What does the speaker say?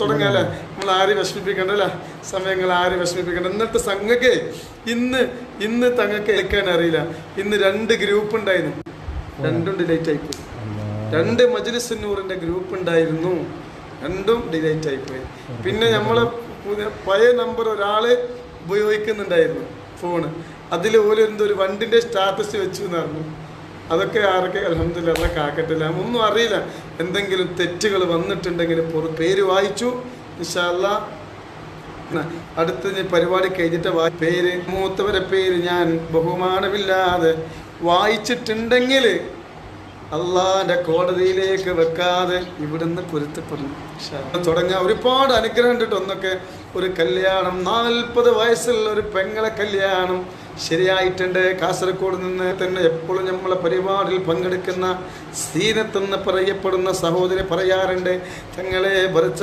തുടങ്ങാല്ലേ നമ്മൾ ആരെയും വിഷമിപ്പിക്കണ്ട അല്ലേ? സമയങ്ങൾ ആരെയും വിഷമിപ്പിക്കണ്ട. എന്നിട്ട് സംഘക്ക് ഇന്ന് ഇന്ന് തങ്ങൾക്ക് എടുക്കാൻ അറിയില്ല. ഇന്ന് രണ്ട് ഗ്രൂപ്പ് ഉണ്ടായിരുന്നു. രണ്ടും ഡിലേറ്റ് ആയിപ്പോയി രണ്ട് മജ്ലിസുന്നൂറിന്റെ ഗ്രൂപ്പ് ഉണ്ടായിരുന്നു. രണ്ടും ഡിലേറ്റ് ആയിപ്പോയി പിന്നെ നമ്മൾ പഴയ നമ്പർ ഒരാൾ ഉപയോഗിക്കുന്നുണ്ടായിരുന്നു ഫോണ് അതിൽ ഓരോ എന്തോ ഒരു വണ്ടിന്റെ സ്റ്റാറ്റസ് വെച്ചു എന്ന് പറഞ്ഞു. അതൊക്കെ ആരൊക്കെ അലഹമില്ല അതൊക്കെ ആക്കട്ടില്ല ഒന്നും അറിയില്ല. എന്തെങ്കിലും തെറ്റുകൾ വന്നിട്ടുണ്ടെങ്കിൽ പേര് വായിച്ചു. ഇൻഷാല്ല അടുത്ത പരിപാടി കഴിഞ്ഞിട്ട് പേര് മൂത്തവരെ പേര് ഞാൻ ബഹുമാനമില്ലാതെ വായിച്ചിട്ടുണ്ടെങ്കിൽ അള്ളാന്റെ കോടതിയിലേക്ക് വെക്കാതെ ഇവിടുന്ന് പൊരുത്തപ്പെടുന്നു. തുടങ്ങിയ ഒരുപാട് അനുഗ്രഹം ഉണ്ട് ഒന്നൊക്കെ ഒരു കല്യാണം നാൽപ്പത് വയസ്സുള്ള ഒരു പെങ്ങളെ കല്യാണം ശരിയായിട്ടുണ്ട് കാസർഗോഡ് നിന്ന് തന്നെ എപ്പോഴും നമ്മളെ പരിപാടിയിൽ പങ്കെടുക്കുന്ന സീനത്തെന്ന് പറയപ്പെടുന്ന സഹോദരി പറയാറുണ്ട് തങ്ങളെ ഭരിച്ച